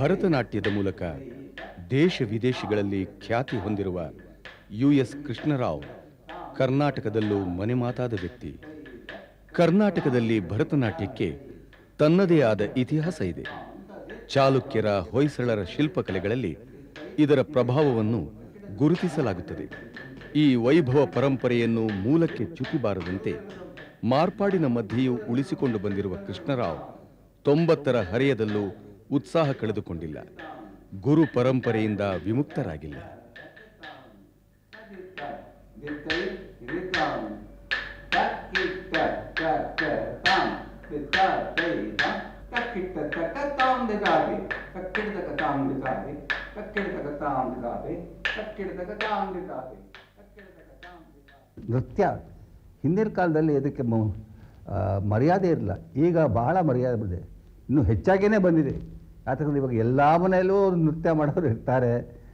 ಭರತನಾಟ್ಯದ ಮೂಲಕ ದೇಶ ವಿದೇಶಗಳಲ್ಲಿ ಖ್ಯಾತಿ ಹೊಂದಿರುವ ಯು ಎಸ್ ಕೃಷ್ಣರಾವ್ ಕರ್ನಾಟಕದಲ್ಲೂ ಮನೆಮಾತಾದ ವ್ಯಕ್ತಿ. ಕರ್ನಾಟಕದಲ್ಲಿ ಭರತನಾಟ್ಯಕ್ಕೆ ತನ್ನದೇ ಆದ ಇತಿಹಾಸ ಇದೆ. ಚಾಲುಕ್ಯರ ಹೊಯ್ಸಳರ ಶಿಲ್ಪಕಲೆಗಳಲ್ಲಿ ಇದರ ಪ್ರಭಾವವನ್ನು ಗುರುತಿಸಲಾಗುತ್ತದೆ. ಈ ವೈಭವ ಪರಂಪರೆಯನ್ನು ಮೂಲಕ್ಕೆ ಚ್ಯುತಿಬಾರದಂತೆ ಮಾರ್ಪಾಡಿನ ಮಧ್ಯೆಯೂ ಉಳಿಸಿಕೊಂಡು ಬಂದಿರುವ ಕೃಷ್ಣರಾವ್ ತೊಂಬತ್ತರ ಹರೆಯದಲ್ಲೂ ಉತ್ಸಾಹ ಕಳೆದುಕೊಂಡಿಲ್ಲ. ಗುರು ಪರಂಪರೆಯಿಂದ ವಿಮುಕ್ತರಾಗಿಲ್ಲ. ನೃತ್ಯ ಹಿಂದಿನ ಕಾಲದಲ್ಲಿ ಆ, ಮರ್ಯಾದೆ ಇರಲಿಲ್ಲ. ಈಗ ಬಹಳ ಮರ್ಯಾದೆ ಬಂದಿದೆ. ಇನ್ನೂ ಹೆಚ್ಚಾಗಿಯೇ ಬಂದಿದೆ. ಯಾಕಂದ್ರೆ ಇವಾಗ ಎಲ್ಲ ಮನೆಯಲ್ಲೂ ನೃತ್ಯ ಮಾಡೋರು ಇರ್ತಾರೆ.